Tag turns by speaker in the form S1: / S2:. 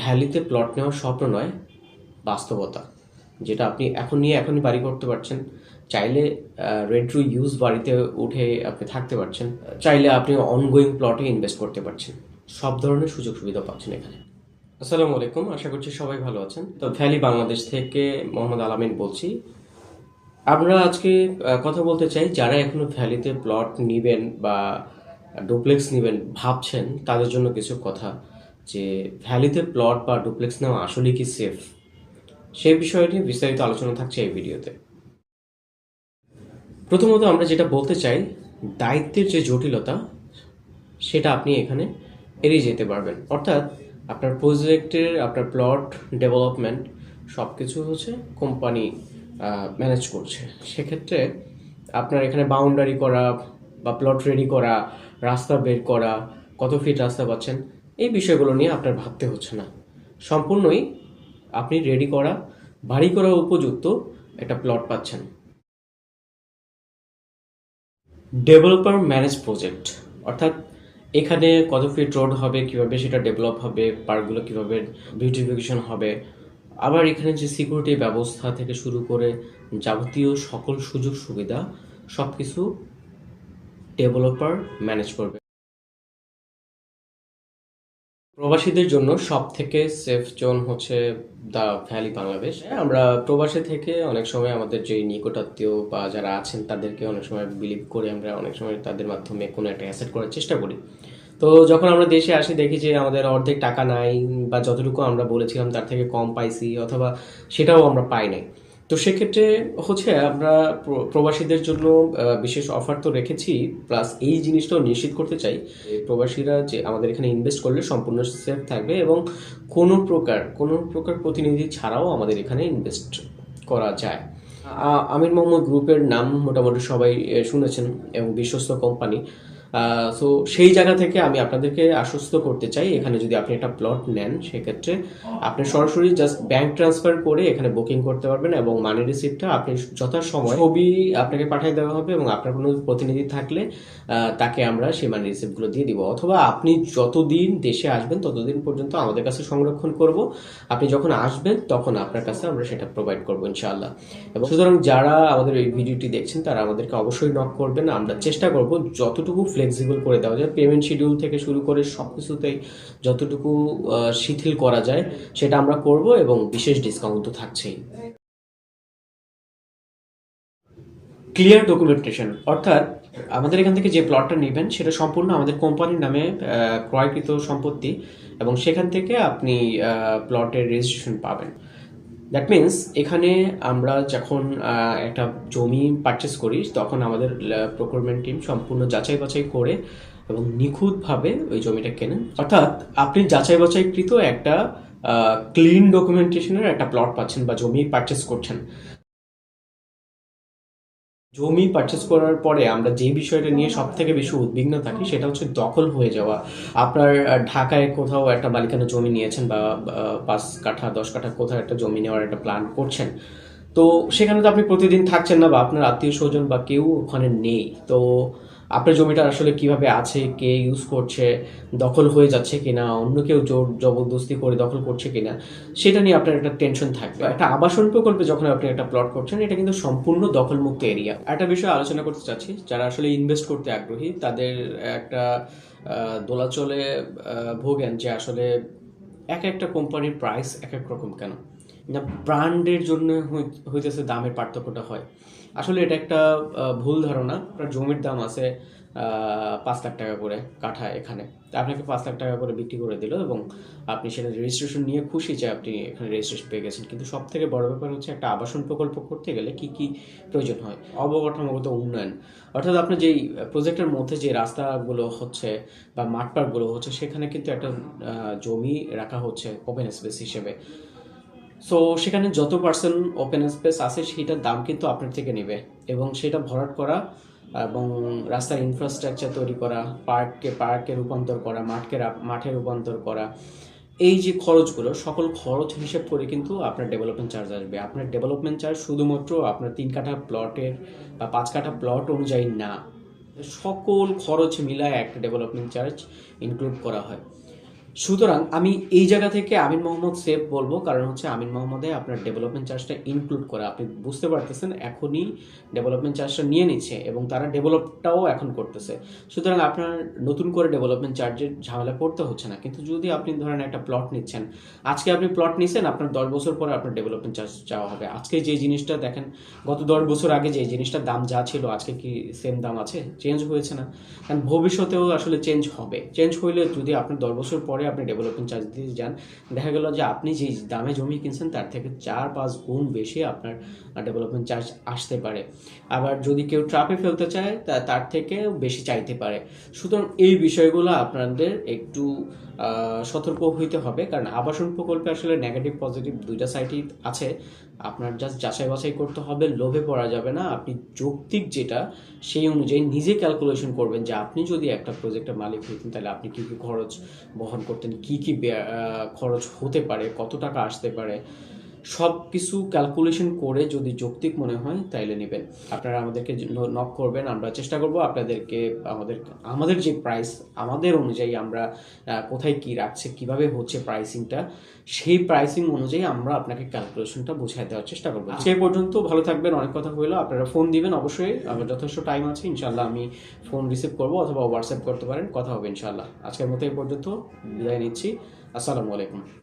S1: ভ্যালিতে plot নেওয়ার স্বপ্ন নয়, বাস্তবতা। যেটা আপনি এখন নিয়ে এখনই বাড়ি করতে পারছেন। চাইলে রেড টু ইউজ বাড়িতে উঠে আপনি থাকতে পারছেন। চাইলে আপনি অনগোয়িং প্লটে ইনভেস্ট করতে পারছেন। সব ধরনের সুযোগ সুবিধা পাচ্ছেন এখানে। আসসালামু আলাইকুম। আশা করছি সবাই ভালো আছেন। তো ভ্যালি বাংলাদেশ থেকে মোহাম্মদ আলামিন বলছি। আমরা আজকে কথা বলতে চাই, যারা এখনও ভ্যালিতে প্লট নেবেন বা ডুপ্লেক্স নেবেন ভাবছেন, তাদের জন্য কিছু কথা। যে ভ্যালিতে প্লট বা ডুপ্লেক্স নেওয়া আসলে কি সেফ সেই বিষয়টি বিস্তারিত আলোচনা থাকছে এই ভিডিওতে। প্রথমত আমরা যেটা বলতে চাই, দায়িত্বের যে জটিলতা, সেটা আপনি এখানে এড়িয়ে যেতে পারবেন। অর্থাৎ আপনার প্রজেক্টের, আপনার প্লট, ডেভেলপমেন্ট সব কিছু হচ্ছে কোম্পানি ম্যানেজ করছে। সেক্ষেত্রে আপনার এখানে বাউন্ডারি করা বা প্লট রেডি করা, রাস্তা বের করা, কত ফিট রাস্তা পাচ্ছেন এই বিষয়গুলো নিয়ে আপনার ভাবতে হচ্ছে না। সম্পূর্ণই আপনি রেডি করা, বাড়ি করা উপযুক্ত একটা প্লট পাচ্ছেন। ডেভেলপার ম্যানেজ প্রজেক্ট অর্থাৎ এখানে কত ফিট রোড হবে, কীভাবে সেটা ডেভেলপ হবে পার্কগুলো কীভাবে বিউটিফিকেশন হবে। আবার এখানে যে সিকিউরিটি ব্যবস্থা থেকে শুরু করে যাবতীয় সকল সুযোগ সুবিধা সব কিছু ডেভেলপার ম্যানেজ করবে। প্রবাসীদের জন্য সব থেকে সেফ জোন হচ্ছে দ্য ভ্যালি বাংলাদেশ। আমরা প্রবাসী থেকে অনেক সময় আমাদের যে নিকটাত্মীয় বা যারা আছেন তাদেরকে অনেক সময় বিলিভ করে আমরা অনেক সময় তাদের মাধ্যমে কোনো একটা অ্যাসেট করার চেষ্টা করি। তো যখন আমরা দেশে আসি, দেখি যে আমাদের অর্ধেক টাকা নাই বা যতটুকু আমরা বলেছিলাম তার থেকে কম পাইছি অথবা সেটাও আমরা পাই নাই। তো সেক্ষেত্রে হচ্ছে আমরা প্রবাসীদের জন্য বিশেষ অফার তো রেখেছি প্লাস এই জিনিসটাও নিশ্চিত করতে চাই প্রবাসীরা যে আমাদের এখানে ইনভেস্ট করলে সম্পূর্ণ সেফ থাকবে এবং কোনো প্রকার কোনো প্রকার প্রতিনিধি ছাড়াও আমাদের এখানে ইনভেস্ট করা যায়। আমির মোহাম্মদ গ্রুপের নাম মোটামুটি সবাই শুনেছেন এবং বিশ্বস্ত কোম্পানি সো সেই জায়গা থেকে আমি আপনাদেরকে আশ্বস্ত করতে চাই। এখানে যদি আপনি একটা প্লট নেন, সেক্ষেত্রে আপনি সরাসরি জাস্ট ব্যাংক ট্রান্সফার করে এখানে বুকিং করতে পারবেন এবং মানি রিসিপ্টটা আপনি যথাসময় ছবি আপনাকে পাঠিয়ে দেওয়া হবে এবং আপনার কোনো প্রতিনিধি থাকলে তাকে আমরা সেই মানি রিসিপ্টগুলো দিয়ে দিব। অথবা আপনি যতদিন দেশে আসবেন, ততদিন পর্যন্ত আমাদের কাছে সংরক্ষণ করব। আপনি যখন আসবেন, তখন আপনার কাছে আমরা সেটা প্রোভাইড করব ইনশাআল্লাহ। এবং সুতরাং যারা আমাদের এই ভিডিওটি দেখছেন, তারা আমাদেরকে অবশ্যই নক করবেন। আমরা চেষ্টা করব যতটুকু ফ্লেক্সিবল করে দেওয়া যায়। পেমেন্ট শিডিউল থেকে শুরু করে সব কিছুতেই যতটুকু শিথিল করা যায়, সেটা আমরা করব এবং বিশেষ ডিসকাউন্ট তো থাকছেই। ক্লিয়ার ডকুমেন্টেশন অর্থাৎ আমাদের এখান থেকে যে প্লটটা নেবেন, সেটা সম্পূর্ণ আমাদের কোম্পানির নামে ক্রয়কৃত সম্পত্তি এবং সেখান থেকে আপনি প্লটের রেজিস্ট্রেশন পাবেন। দ্যাট মিন্স এখানে আমরা যখন একটা জমি পারচেস করি, তখন আমাদের প্রকুরমেন্ট টিম সম্পূর্ণ যাচাই বাছাই করে এবং নিখুঁতভাবে ওই জমিটা কেনেন। অর্থাৎ, আপনি যাচাই বাছাইকৃত একটা ক্লিন ডকুমেন্টেশনের একটা প্লট পাচ্ছেন বা জমি পারচেস করছেন। জমি পারচেস করার পরে আমরা যে বিষয়টা নিয়ে সব থেকে বেশি উদ্বিগ্ন থাকি সেটা হচ্ছে দখল হয়ে যাওয়া। আপনার ঢাকায় কোথাও একটা মালিকানা জমি নিয়েছেন বা পাঁচ কাঠা দশ কাঠা কোথাও একটা জমি নেওয়ার একটা প্ল্যান করছেন। তো সেখানে তো আপনি প্রতিদিন থাকছেন না বা আপনার আত্মীয় স্বজন বা কেউ ওখানে নেই। তো আপনার জমিটা আসলে কীভাবে আছে, কে ইউজ করছে, দখল হয়ে যাচ্ছে কিনা, অন্য কেউ জোর জবরদস্তি করে দখল করছে কিনা, সেটা নিয়ে আপনার একটা টেনশন থাকবে। একটা আবাসন প্রকল্পে যখন আপনি একটা প্লট করছেন, এটা কিন্তু সম্পূর্ণ দখলমুক্ত এরিয়া একটা বিষয় আলোচনা করতে চাচ্ছি, যারা আসলে ইনভেস্ট করতে আগ্রহী, তাদের একটা দোলাচলে ভোগেন যে আসলে এক একটা কোম্পানির প্রাইস এক এক রকম কেন? না ব্র্যান্ডের জন্য হই- হইতেছে দামের পার্থক্যটা হয়। আসলে এটা একটা ভুল ধারণা। আপনার জমির দাম আছে পাঁচ লাখ টাকা করে কাঠা এখানে। আপনাকে পাঁচ লাখ টাকা করে বিক্রি করে দিল এবং আপনি সেটা রেজিস্ট্রেশন নিয়ে খুশি যে আপনি এখানে রেজিস্ট্রেশন পেয়ে গেছেন। কিন্তু সব থেকে বড় ব্যাপার হচ্ছে একটা আবাসন প্রকল্প করতে গেলে কি কি প্রয়োজন হয়? অবকাঠামোগত উন্নয়ন। অর্থাৎ আপনার যেই প্রজেক্টের মধ্যে যে রাস্তাগুলো হচ্ছে বা মাঠ পার্কগুলো হচ্ছে, সেখানে কিন্তু একটা জমি রাখা হচ্ছে ওপেন স্পেস হিসেবে। সো সেখানে যত পার্সেন্ট ওপেন স্পেস আছে সেটার দাম কিন্তু আপনার থেকে নেবে। এবং সেটা ভরাট করা এবং রাস্তার ইনফ্রাস্ট্রাকচার তৈরি করা, পার্ককে, পার্কে রূপান্তর করা, মাঠকে মাঠে রূপান্তর করা। এই যে খরচগুলো, সকল খরচ হিসেব করে কিন্তু আপনার ডেভেলপমেন্ট চার্জ আসবে। আপনার ডেভেলপমেন্ট চার্জ শুধুমাত্র আপনার তিন কাঠা প্লটের বা পাঁচ কাঠা প্লট অনুযায়ী না। সকল খরচ মিলায় একটা ডেভেলপমেন্ট চার্জ ইনক্লুড করা হয়। সুতরাং আমি এই জায়গা থেকে আমিন মোহাম্মদ সেফ বলব, কারণ হচ্ছে আমিন মোহাম্মদে আপনার ডেভেলপমেন্ট চার্জটা ইনক্লুড করা। আপনি বুঝতে পারতেছেন, এখনই ডেভেলপমেন্ট চার্জটা নিয়ে নিচ্ছে এবং তারা ডেভেলপটাও এখন করতেছে। সুতরাং আপনার নতুন করে ডেভেলপমেন্ট চার্জের ঝামেলা পড়তে হচ্ছে না। কিন্তু যদি আপনি ধরেন একটা প্লট নিচ্ছেন, আজকে আপনি প্লট নিচ্ছেন আপনার দশ বছর পরে আপনার ডেভেলপমেন্ট চার্জ চাওয়া হবে। আজকে যে জিনিসটা দেখেন, গত দশ বছর আগে যে জিনিসটার দাম যা ছিল, আজকে কি সেম দাম আছে? চেঞ্জ হয়েছে না। কারণ ভবিষ্যতেও আসলে চেঞ্জ হবে। চেঞ্জ হইলে যদি আপনি দশ বছর পরে আপনি ডেভেলপমেন্ট চার্জ দিয়ে যান। দেখা গেল যে আপনি যে দামে জমি কিনছেন, তার থেকে চার পাঁচ গুণ বেশি আপনার ডেভেলপমেন্ট চার্জ আসতে পারে। আবার যদি কেউ ট্রাপে ফেলতে চায়, তা- তার থেকেও বেশি চাইতে পারে। সুতরাং এই বিষয়গুলো আপনাদের একটু সতর্ক হইতে হবে। কারণ আবাসন প্রকল্পে আসলে নেগেটিভ পজিটিভ দুইটা সাইডই আছে। আপনার জাস্ট যাচাই বাছাই করতে হবে, লোভে পড়া যাবে না। আপনি যৌক্তিক যেটা, সেই অনুযায়ী নিজে ক্যালকুলেশন করবেন যে আপনি যদি একটা প্রজেক্টের মালিক হইতেন, তাহলে আপনি কী কী খরচ বহন করতেন কি কি খরচ হতে পারে কত টাকা আসতে পারে সব কিছু ক্যালকুলেশন করে যদি যৌক্তিক মনে হয় তাইলে নেবেন। আপনারা আমাদেরকে নক করবেন আমরা চেষ্টা করব আপনাদেরকে আমাদের আমাদের যে প্রাইস আমাদের অনুযায়ী আমরা কোথায় কি রাখছে কীভাবে হচ্ছে প্রাইসিংটা সেই প্রাইসিং অনুযায়ী আমরা আপনাকে ক্যালকুলেশনটা বুঝাই দেওয়ার চেষ্টা করব। আজকে এই পর্যন্ত ভালো থাকবেন অনেক কথা হইল। আপনারা ফোন দিবেন অবশ্যই আমার যথেষ্ট টাইম আছে ইনশাল্লাহ আমি ফোন রিসিভ করব অথবা হোয়াটসঅ্যাপ করতে পারেন কথা হবে ইনশাল্লাহ আজকের মতো এই পর্যন্ত বিদায় নিচ্ছি। আসসালামু আলাইকুম।